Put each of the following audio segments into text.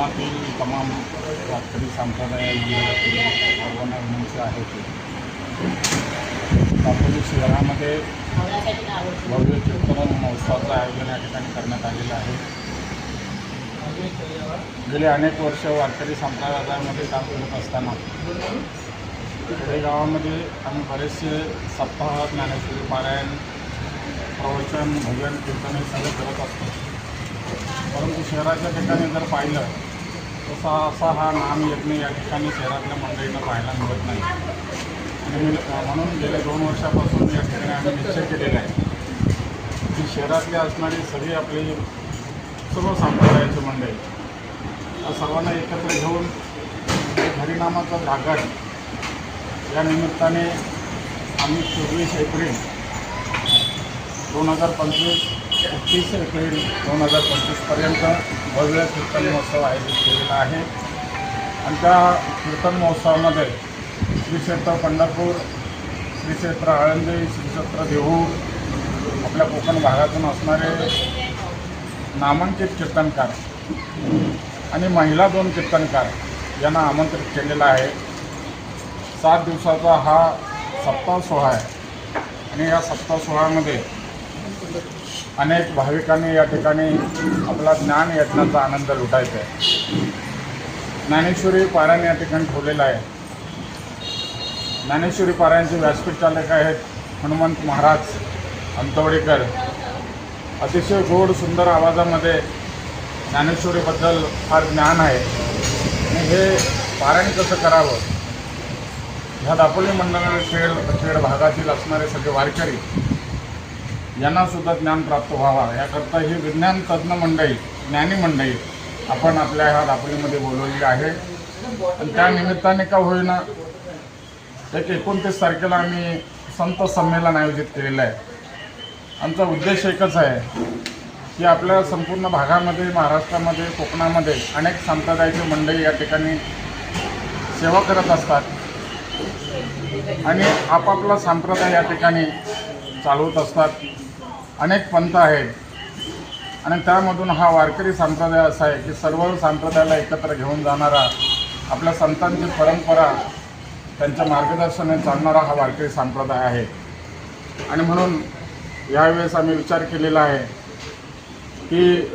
धर्मातील तमाम वारकरी संप्रदाय सर्वांना विनंती आहे की दापोली शहरामध्ये भव्य कीर्तन महोत्सवाचं आयोजन या ठिकाणी करण्यात आलेलं आहे. गेले अनेक वर्ष वारकरी संप्रदायामध्ये काम करत असताना खेडेगावामध्ये आम्ही बरेचसे सप्ताह ज्ञानेश्वरी पारायण प्रवचन भजन कीर्तन हे सगळं करत असतो. परंतु शहराच्या ठिकाणी जर पाहिलं तसा असा हा नाम यज्ञ या ठिकाणी शहरातल्या मंडळींना पाहायला मिळत नाही. आणि मी म्हणून गेल्या दोन वर्षापासून या ठिकाणी आम्ही निश्चय केलेला आहे की शहरातली असणारी सगळी आपली सर्व संप्रदायाची मंडळी सर्वांना एकत्र घेऊन हरिनामाचा जागर या निमित्ताने आम्ही चोवीस एप्रिल दोन हजार पंचवीस एकतीस एप्रिल दोन हजार पंचवीसपर्यंत भव्य कीर्तन महोत्सव आयोजित केलेला आहे. आणि त्या कीर्तन महोत्सवामध्ये श्री क्षेत्र पंढरपूर श्री क्षेत्र आळंदी श्री क्षेत्र देहू आपल्या कोकण भागातून असणारे नामांकित कीर्तनकार आणि महिला दोन कीर्तनकार यांना आमंत्रित केलेलं आहे. सात दिवसाचा हा सप्ताह सोहळा आहे. आणि या सप्ताह सोहळ्यामध्ये अनेक भाविकांनी या ठिकाणी आपला ज्ञान यज्ञाचा आनंद लुटायचा आहे. ज्ञानेश्वरी पारायण या ठिकाणी ठेवलेलं आहे. ज्ञानेश्वरी पारायणचे व्यासपीठ चालक आहेत? हनुमंत महाराज अंतवडेकर. अतिशय गोड सुंदर आवाजामध्ये ज्ञानेश्वरीबद्दल फार ज्ञान आहे. आणि हे पारायण कसं करावं? ह्या दापोली मंडळ खेळ खेड भागातील असणारे सगळे वारकरी यांना सुद्धा ज्ञान प्राप्त व्हावा. याकरता ही विज्ञान तज्ज्ञ मंडळी ज्ञानी मंडळी आपण आपल्या ह्या दापोलीमध्ये बोलवलेली आहे. आणि त्या निमित्ताने का होईना एक एकोणतीस तारखेला आम्ही संत संमेलन आयोजित केलेलं आहे. आमचा उद्देश एकच आहे की आपल्या संपूर्ण भागामध्ये महाराष्ट्रामध्ये कोकणामध्ये अनेक संप्रदायाची मंडळी या ठिकाणी सेवा करत असतात. आणि आपापला संप्रदाय या ठिकाणी चालवत असतात. अनेक पंथ आहेत. आणि त्यामधून हा वारकरी संप्रदाय असा आहे की सर्व संप्रदायाला एकत्र घेऊन जाणारा आपल्या संतांची परंपरा त्यांच्या मार्गदर्शनाने चालणारा हा वारकरी संप्रदाय आहे. आणि म्हणून यावेळेस आम्ही विचार केलेला आहे की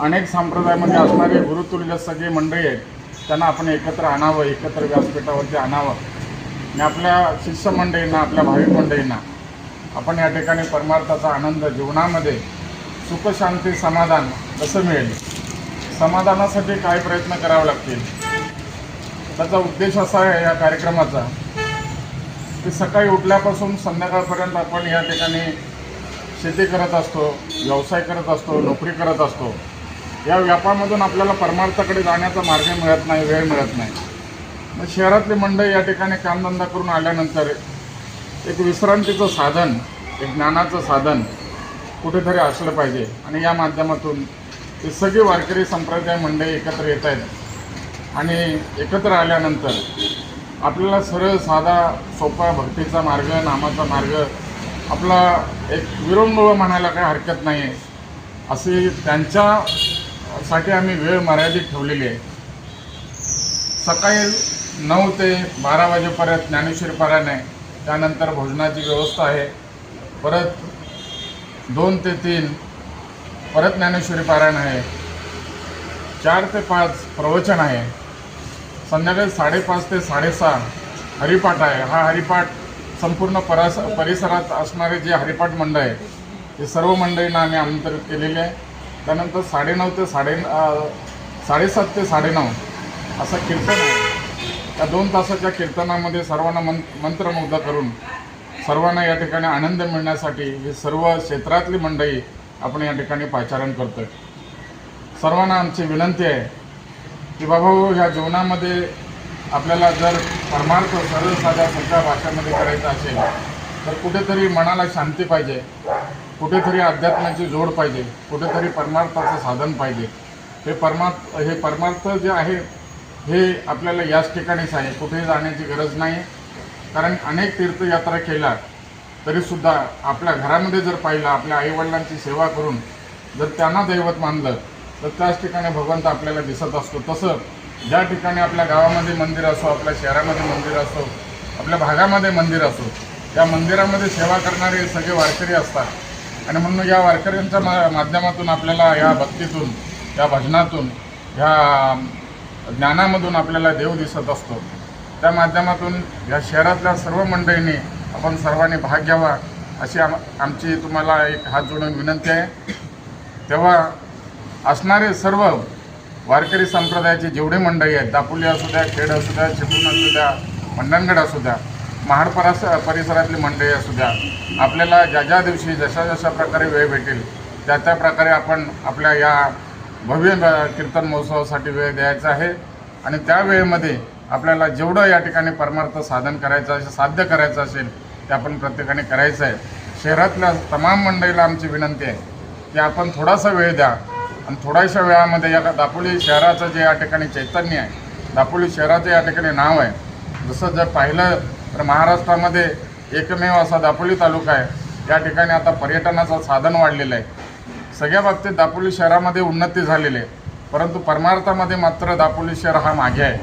अनेक संप्रदायामध्ये असणारे गुरुतुल्य सगळे मंडळी आहेत त्यांना आपण एकत्र आणावं एकत्र व्यासपीठावरती आणावं. आणि आपल्या शिष्यमंडळींना आपल्या भाविक मंडळींना आपण या ठिकाणी परमार्थाचा आनंद जीवनामध्ये सुखशांती समाधान कसं मिळेल. समाधानासाठी काय प्रयत्न करावे लागतील? त्याचा उद्देश असा आहे या कार्यक्रमाचा की सकाळी उठल्यापासून संध्याकाळपर्यंत आपण या ठिकाणी शेती करत असतो व्यवसाय करत असतो नोकरी करत असतो. या व्यापामधून आपल्याला परमार्थाकडे जाण्याचा मार्ग मिळत नाही वेळ मिळत नाही. मग शहरातली मंडळी या ठिकाणी कामधंदा करून आल्यानंतर एक विश्रांतीचं साधन एक ज्ञानाचं साधन कुठेतरी असलं पाहिजे. आणि या माध्यमातून ते सगळी वारकरी संप्रदाय मंडळी एकत्र येत आहेत. आणि एकत्र आल्यानंतर आपल्याला सरळ साधा सोपा भक्तीचा मार्ग नामाचा मार्ग आपला एक विरंगुळ म्हणायला काही हरकत नाही आहे अशी त्यांच्यासाठी आम्ही वेळ मर्यादित ठेवलेली आहे. सकाळी नऊ ते बारा वाजेपर्यंत ज्ञानेश्वरी पारायण आहे. त्यानंतर भोजनाची व्यवस्था आहे. परत दोन ते तीन परत ज्ञानेश्वरी पारायण आहे. चार ते पाच प्रवचन आहे. संध्याकाळी साडेपाच ते साडेसहा हरिपाठ आहे. हा हरिपाठ संपूर्ण परास परिसरात असणारे जे हरिपाठ मंडळ आहे ते सर्व मंडळींना आम्ही आमंत्रित केलेले आहे. त्यानंतर साडेनऊ ते साडे साडेसात ते साडेनऊ असं कीर्तन आहे. या दोन तासाच्या कीर्तनामध्ये सर्वांना मं मंत्रमुग्ध करून सर्वांना या ठिकाणी आनंद मिळण्यासाठी ही सर्व क्षेत्रातली मंडळी आपण या ठिकाणी पाचारण करतो सर्वांना आमची विनंती आहे की बाबा हो, ह्या जीवनामध्ये आपल्याला जर परमार्थ सरळ साध्या सोप्या भाषेमध्ये करायचं असेल तर कुठेतरी मनाला शांती पाहिजे कुठेतरी अध्यात्माची जोड पाहिजे कुठेतरी परमार्थाचं साधन पाहिजे. हे परमार्थ हे परमार्थ जे आहे हे आपल्याला याच ठिकाणीच आहे. कुठेही जाण्याची गरज नाही. कारण अनेक तीर्थयात्रा केल्या तरीसुद्धा आपल्या घरामध्ये जर पाहिलं आपल्या आईवडिलांची सेवा करून जर त्यांना दैवत मानलं तर त्याच ठिकाणी भगवंत आपल्याला दिसत असतो. तसं ज्या ठिकाणी आपल्या गावामध्ये मंदिर असो आपल्या शहरामध्ये मंदिर असो आपल्या भागामध्ये मंदिर असो त्या मंदिरामध्ये सेवा करणारे सगळे वारकरी असतात. आणि म्हणून या वारकऱ्यांच्या मा माध्यमातून आपल्याला या भक्तीतून या भजनातून ह्या ज्ञानामधून आपल्याला देव दिसत असतो. त्या माध्यमातून या शहरातल्या सर्व मंडळींनी आपण सर्वांनी भाग घ्यावा अशी आम आमची तुम्हाला एक हात जोडून विनंती आहे. तेव्हा असणारे सर्व वारकरी संप्रदायाचे जेवढे मंडळी आहेत दापोली असू द्या खेड असू द्या चिपळूण असू द्या मंडणगड असू द्या महाड परास परिसरातली मंडळी असू द्या आपल्याला ज्या ज्या दिवशी जशा जशा प्रकारे वेळ भेटेल त्या त्या प्रकारे आपण आपल्या या भव्य कीर्तन महोत्सवासाठी वेळ द्यायचा आहे. आणि त्या वेळेमध्ये आपल्याला जेवढं या ठिकाणी परमार्थ साधन करायचं असेल साध्य करायचं असेल ते आपण प्रत्येकाने करायचं आहे. शहरातल्या तमाम मंडळीला आमची विनंती आहे की आपण थोडासा वेळ द्या. आणि थोड्याशा वेळामध्ये या दापोली शहराचं जे या ठिकाणी चैतन्य आहे दापोली शहराचं या ठिकाणी नाव आहे. जसं जर पाहिलं तर महाराष्ट्रामध्ये एकमेव असा दापोली तालुका आहे. या ठिकाणी आता पर्यटनाचं साधन वाढलेलं आहे. सगळ्या बाबतीत दापोली शहरामध्ये उन्नती झालेली आहे. परंतु परमार्थामध्ये मात्र दापोली शहर हा मागे आहे.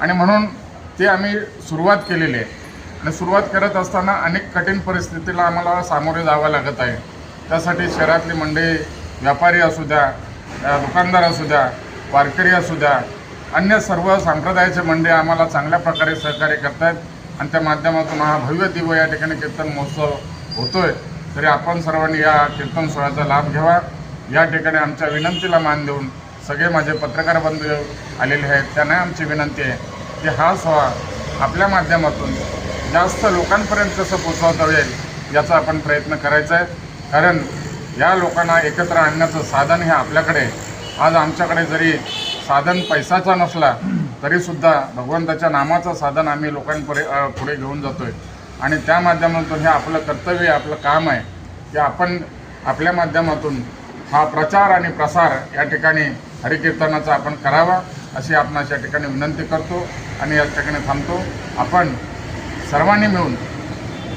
आणि म्हणून ते आम्ही सुरुवात केलेली आहे. आणि सुरुवात करत असताना अनेक कठीण परिस्थितीला आम्हाला सामोरे जावं लागत आहे. त्यासाठी शहरातली मंडळी व्यापारी असू द्या दुकानदार असू द्या वारकरी असू द्या अन्य सर्व संप्रदायाचे मंडळी आम्हाला चांगल्या प्रकारे सहकार्य करत आहेत आणि त्या माध्यमातून हा भव्य दिव्य या ठिकाणी कीर्तन महोत्सव होतोय. तरी आपण सर्वांनी या कीर्तन सोहळ्याचा लाभ घ्यावा. या ठिकाणी आमच्या विनंतीला मान देऊन सगळे माझे पत्रकार बंधू आलेले आहेत त्यांना आमची विनंती आहे की हा सोहळा आपल्या माध्यमातून जास्त लोकांपर्यंत कसं पोचवता येईल याचा आपण प्रयत्न करायचा आहे. कारण या लोकांना एकत्र आणण्याचं साधन हे आपल्याकडे आज आमच्याकडे जरी साधन पैसाचा नसला तरीसुद्धा भगवंताच्या नामाचं साधन आम्ही लोकांपुढे पुढे घेऊन जातो आहे आणि त्या माध्यमातून हे आपलं कर्तव्य आपलं काम आहे की आपण आपल्या माध्यमातून हा प्रचार आणि प्रसार या ठिकाणी हरिकीर्तनाचा आपण करावा अशी आपणास या ठिकाणी विनंती करतो आणि या ठिकाणी थांबतो. आपण सर्वांनी मिळून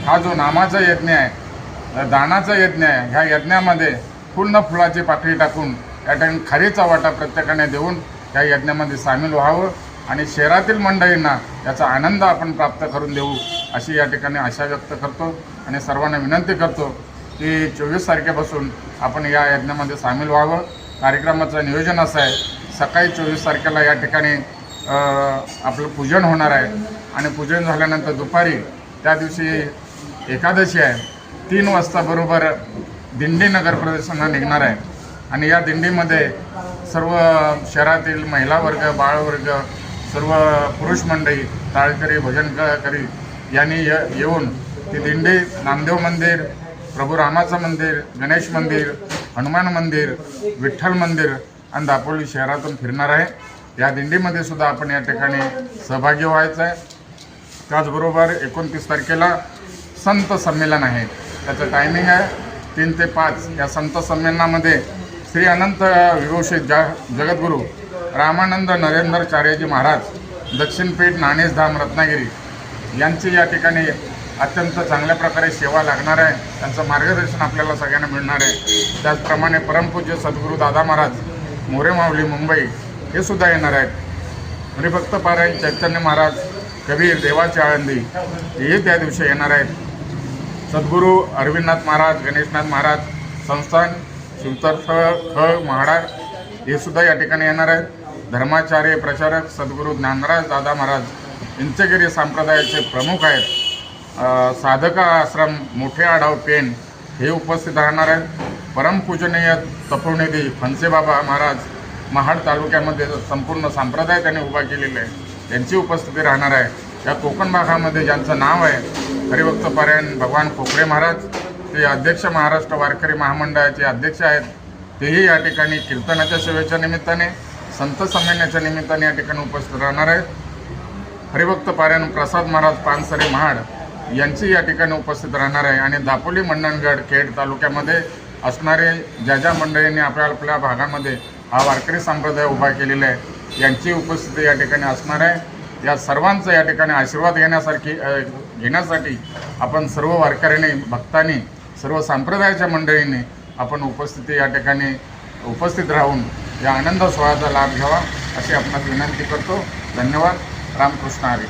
हा जो नामाचा यज्ञ आहे दानाचा यज्ञ आहे ह्या यज्ञामध्ये पूर्ण फुलाची पाकळी टाकून या ठिकाणी खारीचा वाटा प्रत्येकाने देऊन या यज्ञामध्ये सामील व्हावं. आणि शहरातील मंडळींना याचा आनंद आपण प्राप्त करून देऊ अशी या ठिकाणी आशा व्यक्त करतो आणि सर्वांना विनंती करतो की चोवीस तारखेपासून आपण या यज्ञामध्ये सामील व्हावं. कार्यक्रमाचं नियोजन असं आहे. सकाळी चोवीस तारखेला या ठिकाणी आपलं पूजन होणार आहे. आणि पूजन झाल्यानंतर दुपारी त्या दिवशी एकादशी आहे. तीन वाजता बरोबर दिंडी नगर प्रदर्शनला निघणार आहे. आणि या दिंडीमध्ये सर्व शहरातील महिला वर्ग बाळवर्ग सर्व पुरुष मंडळी ताळकरी भजनकरी यांनी य येऊन ती दिंडी नामदेव मंदिर प्रभू रामाचं मंदिर गणेश मंदिर हनुमान मंदिर विठ्ठल मंदिर आणि दापोली शहरातून फिरणार आहे. या दिंडीमध्ये सुद्धा आपण या ठिकाणी सहभागी व्हायचं आहे. त्याचबरोबर एकोणतीस तारखेला संत संमेलन आहे. त्याचं टायमिंग आहे. तीन ते पाच या संत संमेलनामध्ये श्री अनंत विभूषित जा जगद्गुरू रामानंद नरेंद्रचार्यजी महाराज दक्षिणपीठ नाणेसधाम रत्नागिरी यांची या ठिकाणी अत्यंत चांगल्या प्रकारे सेवा लागणार आहे. त्यांचं मार्गदर्शन आपल्याला सगळ्यांना मिळणार आहे. त्याचप्रमाणे परमपूज्य सद्गुरू दादा महाराज मोरे माऊली मुंबई हे सुद्धा येणार आहेत. हरिभक्त पारायण चैतन्य महाराज कबीर देवाची आळंदी हेही त्या दिवशी येणार आहेत. सद्गुरू अरविंदनाथ महाराज गणेशनाथ महाराज संस्थान शिवतीर्थ ख महाडा हे सुद्धा या ठिकाणी येणार आहेत. धर्माचार्य प्रचारक सद्गुरू ज्ञानराज दादा महाराज इंचगिरी संप्रदायाचे प्रमुख आहेत. साधका आश्रम मोठे आढाव पेन हे उपस्थित राहणार आहेत. परमपूजनीय तपोनिधी फणसेबाबा महाराज महाड तालुक्यामध्ये संपूर्ण संप्रदाय त्यांनी उभा केलेला आहे. त्यांची उपस्थिती राहणार आहे. या कोकण भागामध्ये ज्यांचं नाव आहे हरिभक्त पारायण भगवान खोकरे महाराज ते अध्यक्ष महाराष्ट्र वारकरी महामंडळाचे अध्यक्ष आहेत. तेही या ठिकाणी कीर्तनाच्या सेवेच्या निमित्ताने संत संमेलनाच्या निमित्ताने या ठिकाणी उपस्थित राहणार आहेत. हरिभक्त पारायण प्रसाद महाराज पानसरे महाड यांची या ठिकाणी उपस्थित राहणार आहे. आणि दापोली मंडणगड खेड तालुक्यामध्ये असणारे ज्या ज्या मंडळींनी आपल्या आपल्या भागामध्ये हा वारकरी संप्रदाय उभा केलेला आहे यांची उपस्थिती या ठिकाणी असणार आहे. या सर्वांचा या ठिकाणी आशीर्वाद घेण्यासारखी घेण्यासाठी आपण सर्व वारकऱ्यांनी भक्तांनी सर्व संप्रदायाच्या मंडळींनी आपण उपस्थिती या ठिकाणी उपस्थित राहून या आनंद सोहळ्याचा लाभ घ्यावा अशी आपण विनंती करतो. धन्यवाद. रामकृष्ण हरी.